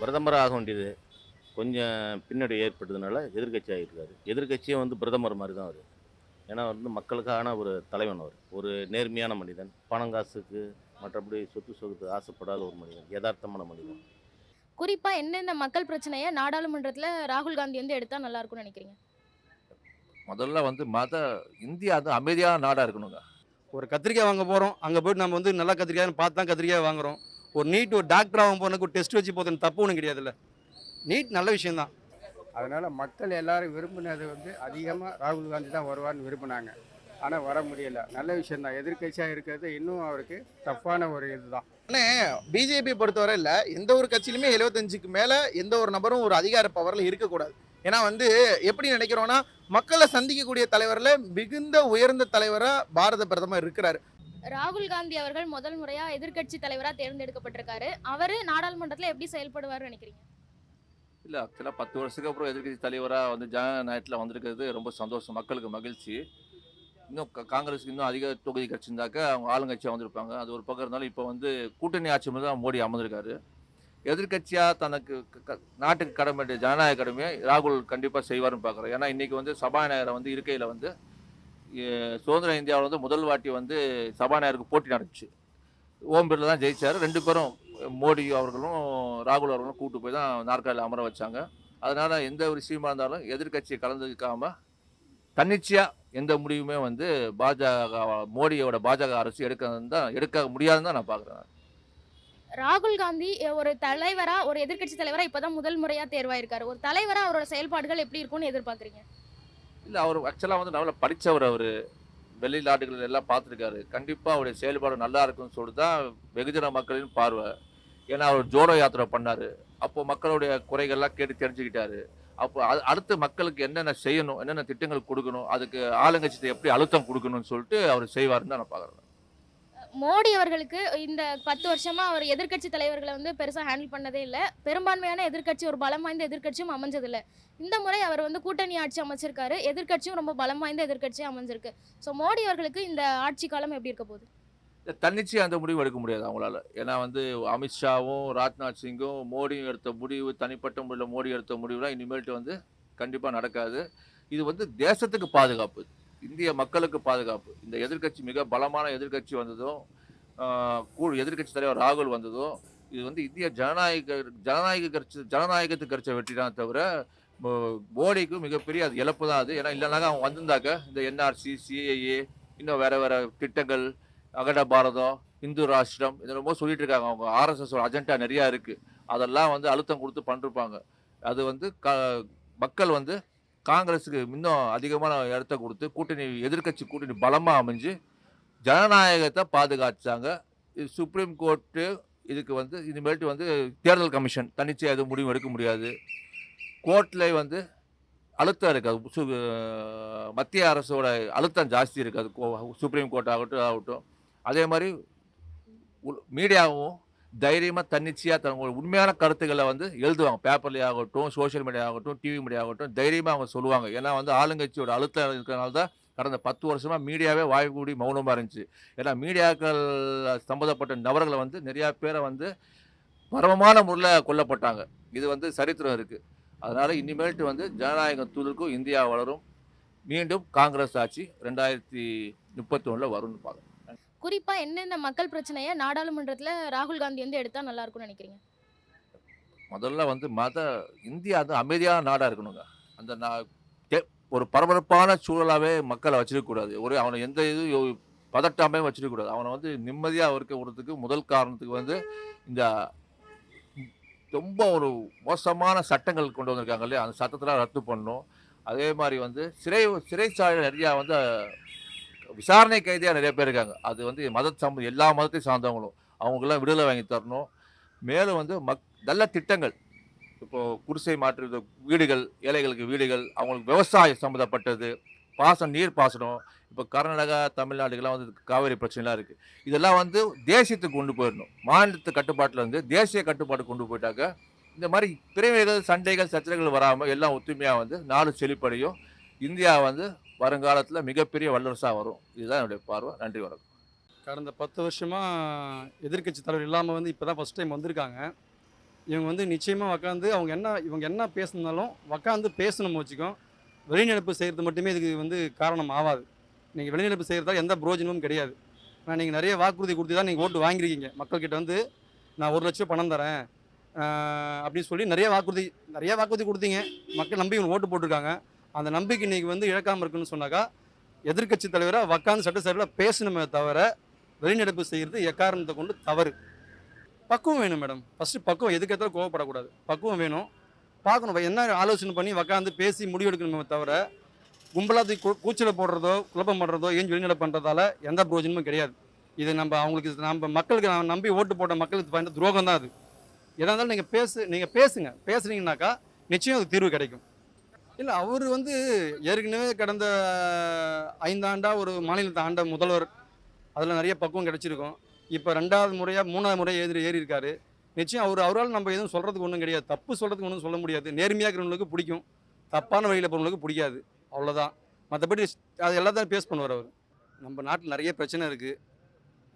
பிரதமர் ஆக வேண்டியது கொஞ்சம் பின்னாடி ஏற்பட்டதுனால எதிர்க்கட்சி ஆகிருக்காரு எதிர்க்கட்சியே வந்து பிரதமர் மாதிரி தான் அவர். ஏன்னா வந்து மக்களுக்கான ஒரு தலைவன் அவர். ஒரு நேர்மையான மனிதன். பணம் காசுக்கு மற்றபடி சொத்து சொத்து ஆசைப்படாத ஒரு மனிதன். யதார்த்தமான மனிதன். குறிப்பா எந்தெந்த மக்கள் பிரச்சனையை நாடாளுமன்றத்துல ராகுல் காந்தி வந்து எடுத்தா நல்லா இருக்கும்னு நினைக்கிறீங்க? முதல்ல வந்து மத இந்தியா வந்து அமைதியான நாடாக இருக்கணுங்க. ஒரு கத்திரிக்காய் வாங்க போகிறோம் அங்கே போயிட்டு நம்ம வந்து நல்லா கத்திரிக்காய்னு பார்த்து தான் கத்திரிக்காய் வாங்குறோம். ஒரு நீட் ஒரு டாக்டர் ஆகும் போனதுக்கு ஒரு டெஸ்ட் வச்சு போதும். தப்பு ஒன்றும் கிடையாதுல்ல. நீட் நல்ல விஷயம்தான். அதனால் மக்கள் எல்லாரும் விரும்பினது வந்து அதிகமாக ராகுல் காந்தி தான் வருவார்னு விரும்பினாங்க. ஆனால் வர முடியல. நல்ல விஷயம்தான். எதிர்க்கட்சியாக இருக்கிறது இன்னும் அவருக்கு டஃப்பான ஒரு இதுதான். பிஜேபி பொறுத்தவரையில் எந்த ஒரு கட்சியிலுமே எழுபத்தஞ்சுக்கு மேலே எந்த ஒரு நபரும் ஒரு அதிகார பவரில் இருக்கக்கூடாது. ஏன்னா வந்து எப்படி நினைக்கிறோன்னா மக்களை சந்திக்கக்கூடிய தலைவரில் மிகுந்த உயர்ந்த தலைவராக பாரத பிரதமர் இருக்கிறாரு. ராகுல் காந்தி அவர்கள் முதல் முறையா எதிர்க்கட்சி தலைவரா தேர்ந்தெடுக்கப்பட்டிருக்காரு. அவரு நாடாளுமன்றத்துல எப்படி செயல்படுவார்னு நினைக்கிறீங்க? இல்லை ஆக்சுவலாக பத்து வருஷத்துக்கு அப்புறம் எதிர்கட்சி தலைவராக வந்து ஜனநாயகத்தில் வந்திருக்கிறது ரொம்ப சந்தோஷம் மக்களுக்கு மகிழ்ச்சி. இன்னும் காங்கிரஸுக்கு இன்னும் அதிக தொகுதி கிடச்சிருந்தாக்க அவங்க ஆளுங்கட்சியாக வந்திருப்பாங்க. அது ஒரு பக்கம் இருந்தாலும் இப்போ வந்து கூட்டணி ஆட்சி மாதிரி தான் மோடி அமர்ந்திருக்காரு. எதிர்க்கட்சியாக தனக்கு க- நாட்டுக்கு கடமை ஜனநாயக கடமையை ராகுல் கண்டிப்பாக செய்வார்னு பார்க்குறேன் ஏன்னா இன்றைக்கி வந்து சபாநாயகரை வந்து இருக்கையில் வந்து சுதந்திர இந்தியாவில் வந்து முதல் வாட்டி வந்து சபாநாயகருக்கு போட்டி நடந்துச்சு. ஓம் பிர்லா தான் ஜெயிச்சார். ரெண்டு பேரும் மோடி அவர்களும் ராகுல் அவர்களும் கூட்டு போய் தான் நாற்காலியில் அமர வச்சாங்க. அதனால் எந்த ஒரு விஷயமா இருந்தாலும் எதிர்க்கட்சியை கலந்துக்காமல் தன்னிச்சையாக எந்த முடிவுமே வந்து பாஜக மோடியோட பாஜக அரசு எடுக்க தான் எடுக்க முடியாதுன்னு தான் நான் பார்க்குறேன். ராகுல் காந்தி ஒரு தலைவராக ஒரு எதிர்க்கட்சி தலைவரா இப்பதான் முதல் முறையாக தேர்வாயிருக்காரு. ஒரு தலைவராக அவரோட செயல்பாடுகள் எப்படி இருக்கும்னு எதிர்பார்க்குறீங்க? இல்லை அவர் ஆக்சுவலாக வந்து நல்லா படித்தவர் அவர். வெளிநாடுகள் எல்லாம் பார்த்துருக்காரு. கண்டிப்பாக அவருடைய செயல்பாடு நல்லா இருக்கும்னு சொல்லிட்டு தான் வெகுஜன மக்களின் பார்வை. ஏன்னா அவர் ஜோடோ யாத்திரை பண்ணார். அப்போ மக்களுடைய குறைகள்லாம் கேட்டு தெரிஞ்சுக்கிட்டாரு. அப்போ அது அடுத்து மக்களுக்கு என்னென்ன செய்யணும் என்னென்ன திட்டங்கள் கொடுக்கணும் அதுக்கு ஆளுங்கட்சியை எப்படி அழுத்தம் கொடுக்கணும்னு சொல்லிட்டு அவர் செய்வாருன்னு தான் நான் பார்க்குறேன். மோடி அவர்களுக்கு இந்த பத்து வருஷமா அவர் எதிர்க்கட்சி தலைவர்களை வந்து பெருசாக ஹேண்டில் பண்ணதே இல்லை. பெரும்பான்மையான எதிர்க்கட்சி ஒரு பலம் வாய்ந்த எதிர்க்கட்சியும் அமைஞ்சதில்லை. இந்த முறை அவர் வந்து கூட்டணி ஆட்சி அமைச்சிருக்காரு. எதிர்க்கட்சியும் ரொம்ப பலம் வாய்ந்த எதிர்க்கட்சியும் அமைஞ்சிருக்கு. ஸோ மோடி அவர்களுக்கு இந்த ஆட்சி காலம் எப்படி இருக்க போகுது? இல்ல, அந்த முடிவு எடுக்க முடியாது அவங்களால. ஏன்னா வந்து அமித்ஷாவும் ராஜ்நாத் சிங்கும் மோடியும் எடுத்த முடிவு தனிப்பட்ட முறையில் மோடி எடுத்த முடிவுலாம் இனிமேல்ட்டு வந்து கண்டிப்பாக நடக்காது. இது வந்து தேசத்துக்கு பாதுகாப்பு. இந்திய மக்களுக்கு பாதுகாப்பு. இந்த எதிர்க்கட்சி மிக பலமான எதிர்க்கட்சி வந்ததும் ஆஹ், கூ எதிர்க்கட்சி தலைவர் ராகுல் வந்ததும் இது வந்து இந்திய ஜனநாயக ஜனநாயக கட்சி ஜனநாயகத்துக்கு கிடைச்ச வெற்றி தான் தவிர மோடிக்கு மிகப்பெரிய அது இழப்பு தான் அது. ஏன்னா இல்லைனாக்கா அவங்க வந்திருந்தாக்க இந்த என்ஆர்சி சிஏஏ இன்னும் வேற வேற திட்டங்கள் அகட பாரதம் இந்து ராஷ்டிரம் இது ரொம்ப சொல்லிட்டு இருக்காங்க. அவங்க ஆர்எஸ்எஸ் அஜெண்டா நிறையா இருக்குது அதெல்லாம் வந்து அழுத்தம் கொடுத்து பண்ணிருப்பாங்க. அது வந்து க மக்கள் வந்து காங்கிரஸுக்கு இன்னும் அதிகமான இடத்த கொடுத்து கூட்டணி எதிர்க்கட்சி கூட்டணி பலமாக அமைஞ்சு ஜனநாயகத்தை பாதுகாச்சாங்க. இது சுப்ரீம் கோர்ட்டு இதுக்கு வந்து இனிமேல்ட்டு வந்து தேர்தல் கமிஷன். தனிச்சையாக எதுவும் முடிவு எடுக்க முடியாது. கோர்ட்டில் வந்து அழுத்தம் இருக்காது சு மத்திய அரசோட அழுத்தம் ஜாஸ்தி இருக்காது கோ- சுப்ரீம் கோர்ட் ஆகட்டும் ஆகட்டும். அதே மாதிரி மீடியாவும் தைரியமாக தன்னிச்சையாக தங்களோட உண்மையான கருத்துக்களை வந்து எழுதுவாங்க. பேப்பர்லேயே ஆகட்டும் சோஷியல் மீடியா ஆகட்டும் டிவி மீடியா ஆகட்டும் தைரியமாக அவங்க சொல்லுவாங்க. ஏன்னா வந்து ஆளுங்கட்சியோட அழுத்தம் இருக்கிறனால தான் கடந்த பத்து வருஷமாக மீடியாவே வாய்க்கூடி மௌனமாக இருந்துச்சு. ஏன்னா மீடியாக்கள் சம்மந்தப்பட்ட நபர்களை வந்து நிறையா பேரை வந்து மர்மமான முறையில் கொல்லப்பட்டாங்க. இது வந்து சரித்திரம் இருக்குது அதனால் இனிமேல்ட்டு வந்து ஜனநாயகம் தூதருக்கும் இந்தியா வளரும். மீண்டும் காங்கிரஸ் ஆட்சி ரெண்டாயிரத்தி முப்பத்தி ஒன்றில் வரும்னு பார்க்குறேன் குறிப்பா எந்தெந்த மக்கள் பிரச்சனையை நாடாளுமன்றத்துல ராகுல் காந்தி வந்து எடுத்தா நல்லா இருக்கும்னு நினைக்கிறீங்க? முதல்ல வந்து மத இந்தியா வந்து அமைதியான நாடாக இருக்கணுங்க. அந்த நா ஒரு பரபரப்பான சூழலாகவே மக்களை வச்சிருக்கக்கூடாது ஒரு அவனை எந்த இது யோ- பதட்டாமே வச்சிருக்கக்கூடாது அவனை வந்து நிம்மதியாக இருக்க விடுறதுக்கு முதல் காரணத்துக்கு வந்து இந்த ரொம்ப ஒரு மோசமான சட்டங்கள் கொண்டு வந்திருக்காங்க இல்லையா? அந்த சட்டத்தெல்லாம் ரத்து பண்ணணும். அதே மாதிரி வந்து சிறை சிறைச்சாலை நிறையா வந்து விசாரணை கைதியாக நிறைய பேர் இருக்காங்க. அது வந்து மத சம்ப எல்லா மதத்தையும் சார்ந்தவங்களும். அவங்களுக்கெல்லாம் விடுதலை வாங்கி தரணும். மேலும் வந்து மக் நல்ல திட்டங்கள். இப்போது குடிசை மாற்று வீடுகள் ஏழைகளுக்கு வீடுகள் அவங்களுக்கு விவசாயம் சம்மந்தப்பட்டது பாசனம் நீர் பாசனம். இப்போ கர்நாடகா தமிழ்நாடுகள்லாம் வந்து காவேரி பிரச்சனைலாம் இருக்குது இதெல்லாம் வந்து தேசியத்துக்கு கொண்டு போயிடணும். மாநிலத்து கட்டுப்பாட்டில் வந்து தேசிய கட்டுப்பாடு கொண்டு போயிட்டாக்க இந்த மாதிரி பிரிவுகள் சண்டைகள் சச்சரவுகள் வராமல் எல்லாம் ஒத்துமையாக வந்து நாடு செழிப்படையும். இந்தியா வந்து வருங்காலத்தில் மிகப்பெரிய வல்லரசாக வரும். இதுதான் என்னுடைய பார்வை. நன்றி வணக்கம். கடந்த பத்து வருஷமாக எதிர்க்கட்சி தலைவர் இல்லாமல் வந்து இப்போ தான் ஃபஸ்ட் டைம் வந்திருக்காங்க. இவங்க வந்து நிச்சயமாக உக்காந்து அவங்க என்ன இவங்க என்ன பேசுனாலும் உக்காந்து பேசணும் வச்சுக்கோ. வெளிநடப்பு செய்கிறது மட்டுமே இதுக்கு வந்து காரணம் ஆகாது. நீங்கள் வெளிநடப்பு செய்கிறதால எந்த பிரோஜனமும் கிடையாது. நான் நீங்கள் நிறைய வாக்குறுதி கொடுத்து தான் நீங்கள் ஓட்டு வாங்கியிருக்கீங்க மக்கள்கிட்ட வந்து நான் ஒரு லட்சம் பணம் தரேன். அப்படின்னு சொல்லி நிறைய வாக்குறுதி நிறைய வாக்குறுதி கொடுத்தீங்க. மக்கள் நம்பி இவங்க ஓட்டு போட்டிருக்காங்க. அந்த நம்பிக்கை இன்றைக்கி வந்து இழக்காமல் இருக்குன்னு சொன்னாக்கா எதிர்க்கட்சி தலைவராக உக்காந்து சட்டசபையில் பேசணுமே தவிர வெளிநடப்பு செய்கிறது எக்காரணத்தை கொண்டு தவறு. பக்குவம் வேணும் மேடம். ஃபஸ்ட்டு பக்குவம் எதுக்கேற்றாலும் கோவப்படக்கூடாது. பக்குவம் வேணும். பார்க்கணும். என்ன ஆலோசனை பண்ணி உக்காந்து பேசி முடிவெடுக்கணுமே தவிர கும்பலாக கூச்சலை போடுறதோ குழப்பம் பண்ணுறதோ ஏன் வெளிநிலை பண்ணுறதால எந்த பிரயோஜனமும் கிடையாது. இது நம்ம அவங்களுக்கு நம்ம மக்களுக்கு நான் நம்பி ஓட்டு போட்ட மக்களுக்கு பயந்த துரோகம் தான் அது. எதாக இருந்தாலும் நீங்கள் பேசு நீங்கள் பேசுங்க. பேசுனீங்கனாக்கா நிச்சயம் அது தீர்வு கிடைக்கும். இல்லை அவர் வந்து ஏற்கனவே கடந்த ஐந்தாண்டா ஒரு மாநிலத்தை ஆண்ட முதல்வர். அதில் நிறைய பக்குவம் கிடச்சிருக்கும். இப்போ ரெண்டாவது முறையாக மூணாவது முறையாக ஏறி ஏறி இருக்காரு நிச்சயம் அவர் அவரால் நம்ம எதுவும் சொல்கிறதுக்கு ஒன்றும் கிடையாது. தப்பு சொல்கிறதுக்கு ஒன்றும் சொல்ல முடியாது. நேர்மையாக இருக்கிறவங்களுக்கு பிடிக்கும். தப்பான வழியில் போகிறவங்களுக்கு பிடிக்காது. அவ்வளோதான் மற்றபடி அது எல்லாத்தையும் பேஸ் பண்ணுவார் அவர். நம்ம நாட்டில் நிறைய பிரச்சனை இருக்குது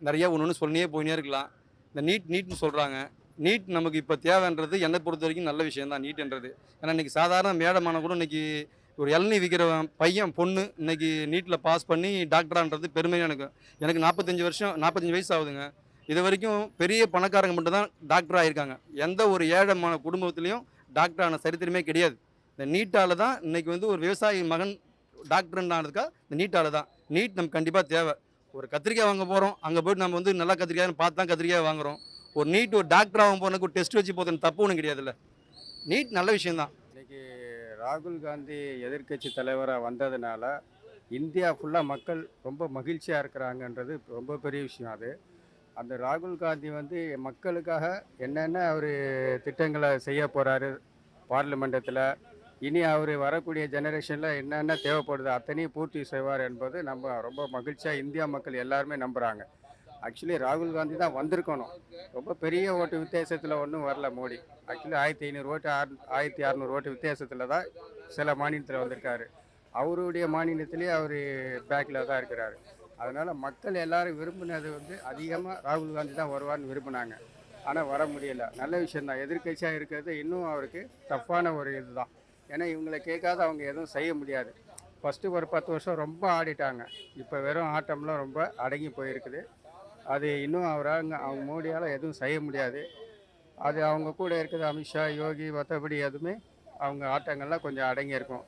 நிறையா ஒன்று ஒன்று சொல்லியே போயினே இருக்கலாம். இந்த நீட் நீட்னு சொல்கிறாங்க நீட் நமக்கு இப்போ தேவைன்றது என்னை பொறுத்த வரைக்கும் நல்ல விஷயம் தான் நீட்ன்றது. ஏன்னா இன்றைக்கி சாதாரண மேடமான கூட இன்றைக்கி ஒரு இளநீ விற்கிறவன் பையன் பொண்ணு இன்னைக்கு நீட்டில் பாஸ் பண்ணி டாக்டரான்றது பெருமையாக எனக்கு. எனக்கு நாற்பத்தஞ்சு வருஷம் நாற்பத்தஞ்சு வயசு ஆகுதுங்க. இது வரைக்கும் பெரிய பணக்காரங்க மட்டும்தான் டாக்டர் ஆகியிருக்காங்க எந்த ஒரு ஏழமான குடும்பத்துலேயும் டாக்டர் ஆன சரித்திரமே கிடையாது. இந்த நீட்டால் தான் இன்னைக்கு வந்து ஒரு விவசாயி மகன் டாக்டர்னானதுக்கா இந்த நீட்டால் தான். நீட் நமக்கு கண்டிப்பாக தேவை. ஒரு கத்திரிக்காய் வாங்க போகிறோம் அங்கே போயிட்டு நம்ம வந்து நல்லா கத்திரிக்காய்னு பார்த்து தான் கத்திரிக்காய் வாங்குறோம். ஒரு நீட் ஒரு டாக்டர் ஆகும் போனதுக்கு ஒரு டெஸ்ட் வச்சு போதுன்னு தப்பு ஒன்றும் கிடையாதுல்ல. நீட் நல்ல விஷயந்தான் இன்றைக்கி ராகுல் காந்தி எதிர்க்கட்சி தலைவராக வந்ததுனால இந்தியா ஃபுல்லாக மக்கள் ரொம்ப மகிழ்ச்சியாக இருக்கிறாங்கன்றது ரொம்ப பெரிய விஷயம் அது. அந்த ராகுல் காந்தி வந்து மக்களுக்காக என்னென்ன அவர் திட்டங்களை செய்ய போகிறாரு பார்லிமெண்டத்தில் இனி அவர் வரக்கூடிய ஜெனரேஷனில் என்னென்ன தேவைப்படுது அத்தனையும் பூர்த்தி செய்வார் என்பது நம்ம ரொம்ப மகிழ்ச்சியாக இந்தியா மக்கள் எல்லாருமே நம்புகிறாங்க ஆக்சுவலி ராகுல் காந்தி தான் வந்திருக்கணும். ரொம்ப பெரிய ஓட்டு வித்தியாசத்தில் ஒன்றும் வரல மோடி. ஆக்சுவலி ஆயிரத்தி ஐநூறு ஓட்டு ஆறு ஆயிரத்தி அறநூறு ஓட்டு வித்தியாசத்தில் தான் சில மாநிலத்தில் வந்திருக்காரு. அவருடைய மாநிலத்திலேயே அவர் பேக்கில் தான் இருக்கிறாரு. அதனால் மக்கள் எல்லாரும் விரும்பினது வந்து அதிகமாக ராகுல் காந்தி தான் வருவார்னு விரும்பினாங்க. ஆனால் வர முடியல. நல்ல விஷயந்தான் எதிர்க்கட்சியாக இருக்கிறது இன்னும் அவருக்கு டஃப்பான ஒரு இதுதான். ஏன்னா இவங்களை கேட்காத அவங்க எதுவும் செய்ய முடியாது. ஃபஸ்ட்டு ஒரு பத்து வருஷம் ரொம்ப ஆடிட்டாங்க. இப்போ வெறும் ஆட்டம்லாம் ரொம்ப அடங்கி போயிருக்குது. அது இன்னும் அவராங்க அவங்க மோடியால் எதுவும் செய்ய முடியாது. அது அவங்க கூட இருக்கிறது அமித்ஷா யோகி மற்றபடி எதுவுமே அவங்க ஆட்டங்கள்லாம் கொஞ்சம் அடங்கியிருக்கும்.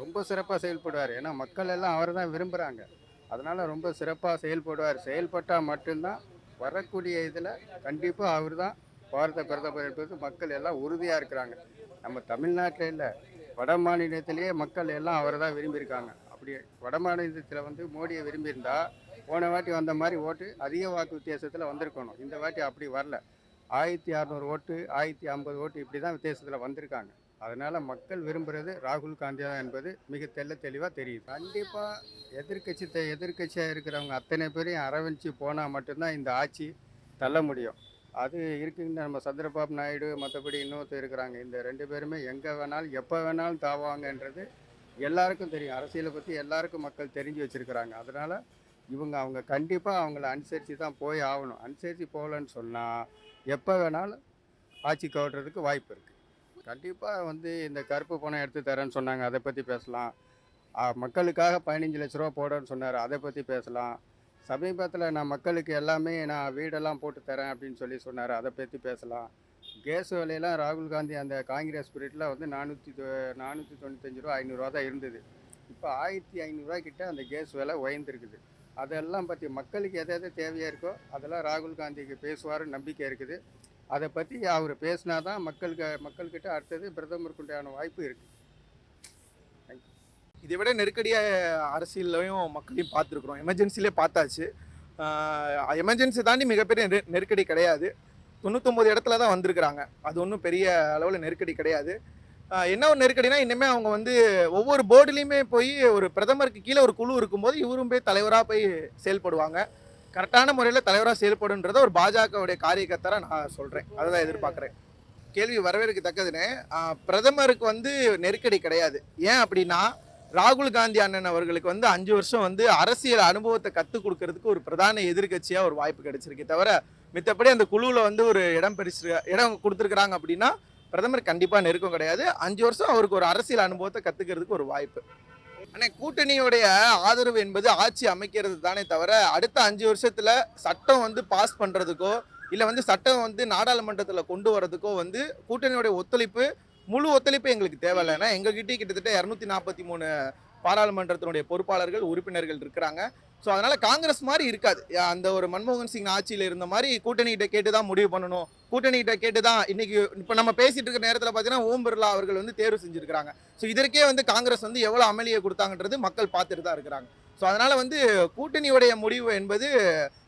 ரொம்ப சிறப்பாக செயல்படுவார். ஏன்னா மக்கள் எல்லாம் அவரை தான் விரும்புகிறாங்க அதனால் ரொம்ப சிறப்பாக செயல்படுவார். செயல்பட்டால் மட்டும்தான் வரக்கூடிய இதில் கண்டிப்பாக அவர் தான் பாரத பிரதமர் என்பது மக்கள் எல்லாம் உறுதியாக இருக்கிறாங்க. நம்ம தமிழ்நாட்டில் இல்லை வட மாநிலத்திலேயே மக்கள் எல்லாம் அவரை தான் விரும்பியிருக்காங்க. அப்படி வட மாநிலத்தில் வந்து மோடியை விரும்பியிருந்தா போன வாட்டி வந்த மாதிரி ஓட்டு அதிக வாக்கு வித்தியாசத்தில் வந்திருக்கணும். இந்த வாட்டி அப்படி வரல. ஆயிரத்தி அறநூறு ஓட்டு ஆயிரத்தி ஐம்பது ஓட்டு இப்படி தான் வித்தியாசத்தில் வந்திருக்காங்க. அதனால் மக்கள் விரும்புகிறது ராகுல் காந்தி தான் என்பது மிக தெல்ல தெளிவாக தெரியுது. கண்டிப்பாக எதிர்க்கட்சி எதிர்க்கட்சியாக இருக்கிறவங்க அத்தனை பேரையும் அரவணைச்சு போனால் மட்டும்தான் இந்த ஆட்சி தள்ள முடியும். அது இருக்குங்க நம்ம சந்திரபாபு நாயுடு மற்றபடி இன்னொருத்தர் இருக்கிறாங்க. இந்த ரெண்டு பேருமே எங்கே வேணாலும் எப்போ வேணாலும் தாவாங்கன்றது எல்லாருக்கும் தெரியும். அரசியலை பற்றி எல்லாருக்கும் மக்கள் தெரிஞ்சு வச்சுருக்கிறாங்க. அதனால் இவங்க அவங்க கண்டிப்பாக அவங்கள அனுசரித்து தான் போய் ஆகணும். அனுசரித்து போகலன்னு சொன்னால் எப்போ வேணாலும் ஆட்சி கவுட்டுறதுக்கு வாய்ப்பு இருக்குது கண்டிப்பாக வந்து இந்த கருப்பு பணம் எடுத்து தரேன்னு சொன்னாங்க. அதை பற்றி பேசலாம். மக்களுக்காக பதினஞ்சு லட்ச ரூபா போடுறேன்னு சொன்னார். அதை பற்றி பேசலாம். சமீபத்தில் நான் மக்களுக்கு எல்லாமே நான் வீடெல்லாம் போட்டு தரேன் அப்படின்னு சொல்லி சொன்னார். அதை பற்றி பேசலாம். கேஸ் விலையெல்லாம் ராகுல் காந்தி அந்த காங்கிரஸ் பீரியடில் வந்து நானூற்றி நானூற்றி தொண்ணூத்தஞ்சு ரூபா ஐநூறுரூவா தான் இருந்தது. இப்போ ஆயிரத்தி ஐநூறுரூவா கிட்ட அந்த கேஸ் விலை உயர்ந்திருக்குது. அதெல்லாம் பற்றி மக்களுக்கு எது எது தேவையாக இருக்கோ அதெல்லாம் ராகுல் காந்திக்கு பேசுவாருன்னு நம்பிக்கை இருக்குது. அதை பற்றி அவர் பேசினா தான் மக்களுக்கு மக்கள்கிட்ட அடுத்தது பிரதமருக்குண்டான வாய்ப்பு இருக்குது இதை விட நெருக்கடியாக அரசியல்லையும் மக்களையும் பார்த்துருக்குறோம். எமர்ஜென்சிலே பார்த்தாச்சு. எமர்ஜென்சி தாண்டி மிகப்பெரிய நெரு- நெருக்கடி கிடையாது. தொண்ணூத்தொம்பது இடத்துல தான் வந்திருக்கிறாங்க. அது ஒன்றும் பெரிய அளவில் நெருக்கடி கிடையாது. என்ன ஒரு நெருக்கடினா இனிமே அவங்க வந்து ஒவ்வொரு போர்டுலேயுமே போய் ஒரு பிரதமருக்கு கீழே ஒரு குழு இருக்கும்போது இவரும் போய் தலைவராக போய் செயல்படுவாங்க. கரெக்டான முறையில் தலைவராக செயல்படுன்றத ஒரு பாஜகவுடைய காரியகர்த்தராக நான் சொல்கிறேன் அதை தான் எதிர்பார்க்குறேன். கேள்வி வரவேற்கு தக்கதுன்னு பிரதமருக்கு வந்து நெருக்கடி கிடையாது. ஏன் அப்படின்னா ராகுல் காந்தி அண்ணன் அவர்களுக்கு வந்து அஞ்சு வருஷம் வந்து அரசியல் அனுபவத்தை கற்றுக் கொடுக்கறதுக்கு ஒரு பிரதான எதிர்க்கட்சியாக ஒரு வாய்ப்பு கிடைச்சிருக்கே தவிர மித்தபடி அந்த குழுவில் வந்து ஒரு இடம் பெருசு இடம் கொடுத்துருக்குறாங்க அப்படின்னா பிரதமர் கண்டிப்பாக நெருக்கம் கிடையாது. அஞ்சு வருஷம் அவருக்கு ஒரு அரசியல் அனுபவத்தை கற்றுக்கிறதுக்கு ஒரு வாய்ப்பு. ஆனால் கூட்டணியுடைய ஆதரவு என்பது ஆட்சி அமைக்கிறது தானே தவிர அடுத்த அஞ்சு வருஷத்தில் சட்டம் வந்து பாஸ் பண்ணுறதுக்கோ இல்லை வந்து சட்டம் வந்து நாடாளுமன்றத்தில் கொண்டு வரதுக்கோ வந்து கூட்டணியுடைய ஒத்துழைப்பு முழு ஒத்துழைப்பு எங்களுக்கு தேவையில்லை. ஏன்னா எங்ககிட்டயே கிட்டத்தட்ட இரநூத்தி நாற்பத்தி மூணு பாராளுமன்றத்தினுடைய பொறுப்பாளர்கள் உறுப்பினர்கள் இருக்கிறாங்க. ஸோ அதனால் காங்கிரஸ் மாதிரி இருக்காது. அந்த ஒரு மன்மோகன் சிங் ஆட்சியில் இருந்த மாதிரி கூட்டணிகிட்ட கேட்டு தான் முடிவு பண்ணணும். கூட்டணிகிட்ட கேட்டு தான் இன்றைக்கி இப்போ நம்ம பேசிகிட்டு இருக்கிற நேரத்தில் பார்த்தீங்கன்னா ஓம் பிர்லா அவர்கள் வந்து தேர்வு செஞ்சுருக்கிறாங்க. ஸோ இதற்கே வந்து காங்கிரஸ் வந்து எவ்வளோ அமளியை கொடுத்தாங்கன்றது மக்கள் பார்த்துட்டு தான் இருக்கிறாங்க. ஸோ அதனால் வந்து கூட்டணியுடைய முடிவு என்பது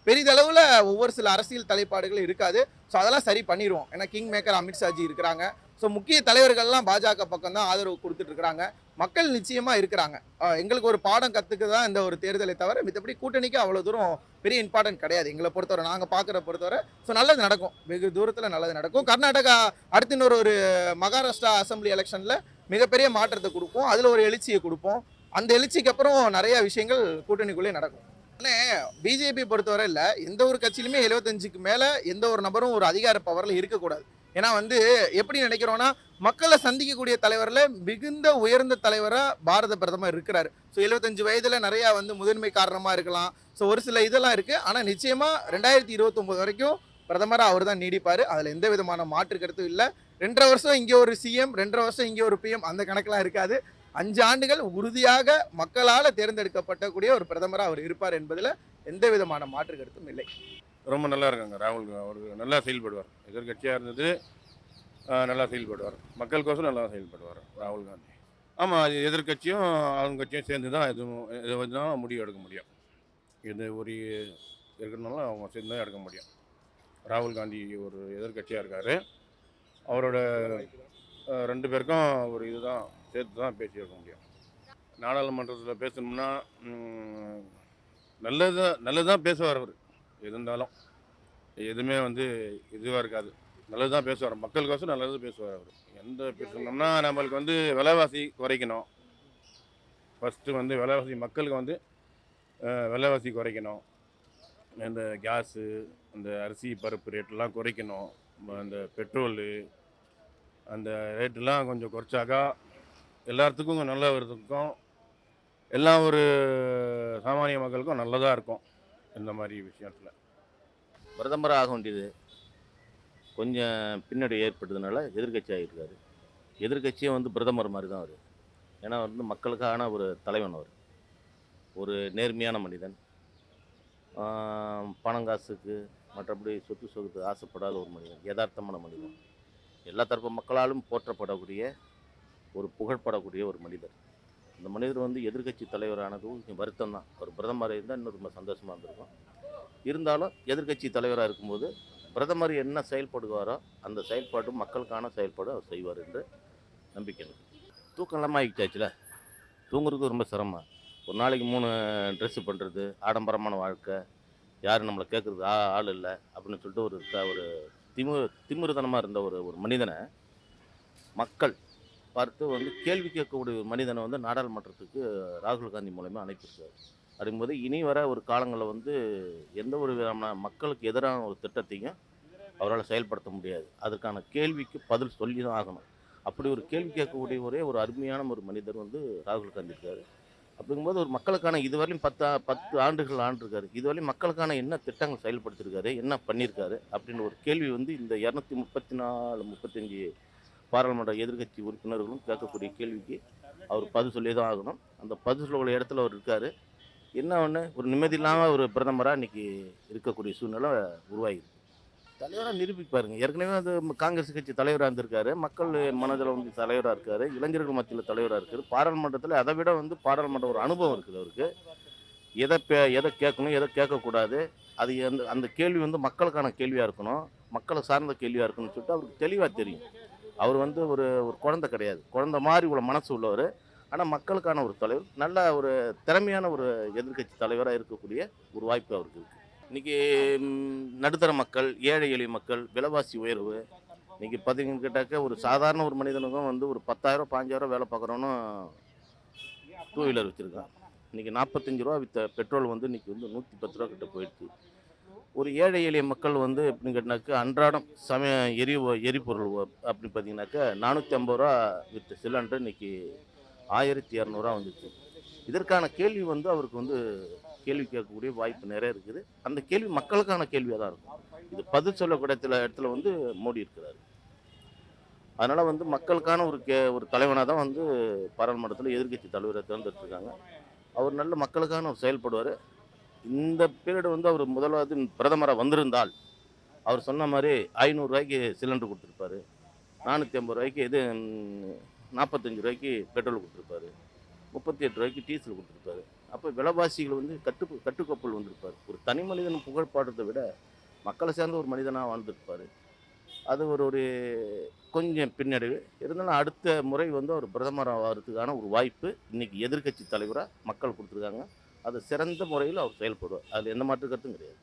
பெரிதளவில் ஒவ்வொரு சில அரசியல் தலைப்பாடுகள் இருக்காது. ஸோ அதெல்லாம் சரி பண்ணிடுவோம் ஏன்னா கிங் மேக்கர் அமித்ஷாஜி இருக்கிறாங்க. ஸோ முக்கிய தலைவர்கள்லாம் பாஜக பக்கம் தான் ஆதரவு கொடுத்துட்டு இருக்கிறாங்க மக்கள் நிச்சயமாக இருக்கிறாங்க. எங்களுக்கு ஒரு பாடம் கற்றுக்க தான் இந்த ஒரு தேர்தலை தவிர மித்தபடி கூட்டணிக்கு அவ்வளோ தூரம் பெரிய இம்பார்ட்டன்ட் கிடையாது. எங்களை பொறுத்தவரை நாங்கள் பார்க்குற பொறுத்தவரை. ஸோ நல்லது நடக்கும். வெகு தூரத்தில் நல்லது நடக்கும். கர்நாடகா அடுத்து இன்னொரு ஒரு மகாராஷ்டிரா அசம்பிளி எலெக்ஷனில் மிகப்பெரிய மாற்றத்தை கொடுப்போம் அதில் ஒரு எழுச்சியை கொடுப்போம். அந்த எழுச்சிக்கு அப்புறம் நிறைய விஷயங்கள் கூட்டணிக்குள்ளே நடக்கும். பிஜேபி பொறுத்தவரை இல்லை. எந்த ஒரு கட்சியிலுமே எழுபத்தஞ்சுக்கு மேலே எந்த ஒரு நபரும் ஒரு அதிகார பவரில் இருக்கக்கூடாது. ஏன்னா வந்து எப்படி நினைக்கிறோன்னா மக்களை சந்திக்கக்கூடிய தலைவரில் மிகுந்த உயர்ந்த தலைவராக பாரத பிரதமர் இருக்கிறார். ஸோ எழுபத்தஞ்சு வயதில் நிறையா வந்து முதன்மை காரணமாக இருக்கலாம். ஸோ ஒரு சில இதெல்லாம் இருக்குது ஆனால் நிச்சயமாக ரெண்டாயிரத்தி இருபத்தொம்போது வரைக்கும் பிரதமராக அவர் தான் நீடிப்பார். அதில் எந்த விதமான மாற்று கருத்தும் இல்லை. ரெண்டரை வருஷம் இங்கே ஒரு சிஎம் ரெண்டரை வருஷம் இங்கே ஒரு பிஎம் அந்த கணக்கெலாம் இருக்காது. அஞ்சு ஆண்டுகள் உறுதியாக மக்களால் தேர்ந்தெடுக்கப்பட்டக்கூடிய ஒரு பிரதமராக அவர் இருப்பார் என்பதில் எந்த விதமான மாற்று கருத்தும் இல்லை. ரொம்ப நல்லா இருக்காங்க. ராகுல் அவர் நல்லா செயல்படுவார் எதிர்கட்சியாக இருந்தது நல்லா செயல்படுவார் மக்களுக்கோசம் நல்லா செயல்படுவார் ராகுல் காந்தி. ஆமாம் அது எதிர்கட்சியும் ஆளுங்கட்சியும் சேர்ந்து தான் எதுவும் இதை வந்து தான் முடிவு எடுக்க முடியும். எந்த ஒரு இருக்கிறனாலும் அவங்க சேர்ந்து தான் எடுக்க முடியும். ராகுல் காந்தி ஒரு எதிர்கட்சியாக இருக்கார். அவரோட ரெண்டு பேருக்கும் ஒரு இதுதான் சேர்த்து தான் பேசி எடுக்க முடியும். நாடாளுமன்றத்தில் பேசணும்னா நல்லது நல்லது தான் பேசுவார் அவர். இருந்தாலும் எதுவுமே வந்து இதுவாக இருக்காது. நல்லது தான் பேசுவார். மக்களுக்கோசம் நல்லது பேசுவார் அவர். எந்த பேசணும்னா நம்மளுக்கு வந்து விலைவாசி குறைக்கணும். ஃபஸ்ட்டு வந்து விலைவாசி மக்களுக்கு வந்து விலைவாசி குறைக்கணும். இந்த கேஸு இந்த அரிசி பருப்பு ரேட்டெல்லாம் குறைக்கணும். அந்த பெட்ரோலு அந்த ரேட்டெல்லாம் கொஞ்சம் குறைச்சாக்கா எல்லாத்துக்கும் நல்ல இருக்கும் எல்லா ஒரு சாமானிய மக்களுக்கும் நல்லதாக இருக்கும். இந்த மாதிரி விஷயத்தில். பிரதமர் ஆக வேண்டியது கொஞ்சம் பின்னாடி ஏற்பட்டதுனால எதிர்க்கட்சி ஆகியிருக்காரு. எதிர்க்கட்சியே வந்து பிரதமர் மாதிரி தான் அவர். ஏன்னா வந்து மக்களுக்கான ஒரு தலைவன் அவர். ஒரு நேர்மையான மனிதன். பணம் காசுக்கு மற்றபடி சொத்து சொத்து ஆசைப்படாத ஒரு மனிதன் யதார்த்தமான மனிதன். எல்லா தரப்பு மக்களாலும் போற்றப்படக்கூடிய ஒரு புகழ்படக்கூடிய ஒரு மனிதர். அந்த மனிதர் வந்து எதிர்க்கட்சி தலைவரானதும் கொஞ்சம் வருத்தம் தான் அவர் பிரதமர் இருந்தால் இன்னும் ரொம்ப சந்தோஷமாக இருந்திருக்கும். இருந்தாலும் எதிர்க்கட்சி தலைவராக இருக்கும்போது பிரதமர் என்ன செயல்படுவாரோ அந்த செயல்பாடு மக்களுக்கான செயல்பாடு அவர் செய்வார் என்று நம்பிக்கை எனக்கு. தூக்கம் இல்லாமல் ஆகிட்டாச்சுல தூங்குறதுக்கு ரொம்ப சிரமம். ஒரு நாளைக்கு மூணு ட்ரெஸ்ஸு பண்ணுறது ஆடம்பரமான வாழ்க்கை யாரும் நம்மளை கேட்குறது ஆ ஆள் இல்லை அப்படின்னு சொல்லிட்டு ஒரு த- ஒரு திமு திமிருதனமாக இருந்த ஒரு ஒரு மனிதனை மக்கள் பார்த்து வந்து கேள்வி கேட்கக்கூடிய ஒரு மனிதனை வந்து நாடாளுமன்றத்துக்கு ராகுல் காந்தி மூலயமா அனுப்பியிருக்காரு. அப்படிங்கும்போது இனி வர ஒரு காலங்களில் வந்து எந்த ஒரு விதமான மக்களுக்கு எதிரான ஒரு திட்டத்தையும் அவரால் செயல்படுத்த முடியாது. அதற்கான கேள்விக்கு பதில் சொல்லி தான் ஆகணும். அப்படி ஒரு கேள்வி கேட்கக்கூடிய ஒரே ஒரு அருமையான ஒரு மனிதர் வந்து ராகுல் காந்தி இருக்கார். அப்படிங்கும்போது ஒரு மக்களுக்கான இதுவரையும் பத்து பத்து ஆண்டுகள் ஆண்டிருக்காரு. இதுவரையும் மக்களுக்கான என்ன திட்டங்கள் செயல்படுத்தியிருக்காரு என்ன பண்ணியிருக்காரு அப்படின்னு ஒரு கேள்வி வந்து இந்த இரநூத்தி முப்பத்தி நாலு முப்பத்தஞ்சு பாராளுமன்ற எதிர்கட்சி உறுப்பினர்களும் கேட்கக்கூடிய கேள்விக்கு அவர் பதில் சொல்லி தான் ஆகணும். அந்த பதில் சொல்லக்கூடிய இடத்துல அவர் இருக்கார். என்ன ஒன்று ஒரு நிம்மதி இல்லாமல் ஒரு பிரதமராக இன்னைக்கு இருக்கக்கூடிய சூழ்நிலை உருவாகிருக்கு தலைவராக நிரூபிப்பாருங்க. ஏற்கனவே அது காங்கிரஸ் கட்சி தலைவராக இருந்திருக்காரு. மக்கள் மனதில் வந்து தலைவராக இருக்கார். இளைஞர்கள் மத்தியில் தலைவராக இருக்கார். பாராளுமன்றத்தில் அதை விட வந்து பாராளுமன்ற ஒரு அனுபவம் இருக்குது அவருக்கு. எதை பே எதை கேட்கணும் எதை கேட்கக்கூடாது அது அந்த அந்த கேள்வி வந்து மக்களுக்கான கேள்வியாக இருக்கணும். மக்களை சார்ந்த கேள்வியாக இருக்கணும்னு சொல்லிட்டு அவருக்கு தெளிவாக தெரியும். அவர் வந்து ஒரு ஒரு குழந்தை கிடையாது. குழந்த மாதிரி உள்ள மனசு உள்ளவர். ஆனால் மக்களுக்கான ஒரு தலைவர். நல்ல ஒரு திறமையான ஒரு எதிர்க்கட்சி தலைவராக இருக்கக்கூடிய ஒரு வாய்ப்பு அவருக்கு இருக்குது இன்றைக்கி நடுத்தர மக்கள் ஏழை எளிய மக்கள் விலைவாசி உயர்வு இன்றைக்கி பார்த்தீங்கன்னு கேட்டாக்க ஒரு சாதாரண ஒரு மனிதனுக்கும் வந்து ஒரு பத்தாயிரம் பாஞ்சாயிரம் வேலை பார்க்குறவனும் டூ வீலர் வச்சுருக்கான். இன்றைக்கி நாற்பத்தஞ்சு ரூபா வித்த பெட்ரோல் வந்து இன்றைக்கி வந்து நூற்றி பத்து ரூபா கிட்ட போயிடுச்சு. ஒரு ஏழை எளிய மக்கள் வந்து எப்படின்னு கேட்டினாக்கா அன்றாடம் சமய எரி எரிபொருள் அப்படி பார்த்தீங்கன்னாக்கா நானூற்றி ஐம்பது ரூபா விற்று சிலிண்டர் இன்றைக்கி ஆயிரத்தி இரநூறுவா வந்துச்சு. இதற்கான கேள்வி வந்து அவருக்கு வந்து கேள்வி கேட்கக்கூடிய வாய்ப்பு நிறைய இருக்குது. அந்த கேள்வி மக்களுக்கான கேள்வியாக தான் இருக்கும். இது பதில் சொல்லக்கூடிய இடத்துல இடத்துல வந்து மோடி இருக்கிறாரு. அதனால் வந்து மக்களுக்கான ஒரு கே ஒரு தலைவனாக தான் வந்து பாராளுமன்றத்தில் எதிர்க்கட்சி தலைவரை தேர்ந்தெடுத்துருக்காங்க. அவர் நல்ல மக்களுக்கான ஒரு செயல்படுவார். இந்த பீரியடு வந்து அவர் முதலாவது பிரதமராக வந்திருந்தால் அவர் சொன்ன மாதிரி ஐநூறுரூவாய்க்கு சிலிண்டர் கொடுத்துருப்பாரு. நானூற்றி ஐம்பது ரூபாய்க்கு இது நாற்பத்தஞ்சு ரூபாய்க்கு பெட்ரோல் கொடுத்துருப்பாரு. முப்பத்தி எட்டு ரூபாய்க்கு டீசல் கொடுத்துருப்பாரு. அப்போ விலைவாசிகள் வந்து கட்டு கட்டுக்கோப்பல் வந்திருப்பார். ஒரு தனி மனிதன் புகழ் பாடுறதை விட மக்களை சேர்ந்த ஒரு மனிதனாக வாழ்ந்துருப்பார். அது ஒரு ஒரு கொஞ்சம் பின்னடைவு இருந்தாலும் அடுத்த முறை வந்து அவர் பிரதமர் ஆகிறதுக்கான ஒரு வாய்ப்பு இன்னைக்கு எதிர்க்கட்சி தலைவராக மக்கள் கொடுத்துருக்காங்க. அது சிறந்த முறையில் அவர் செயல்படுவார். அதில் எந்த மாற்று கருத்தும் கிடையாது.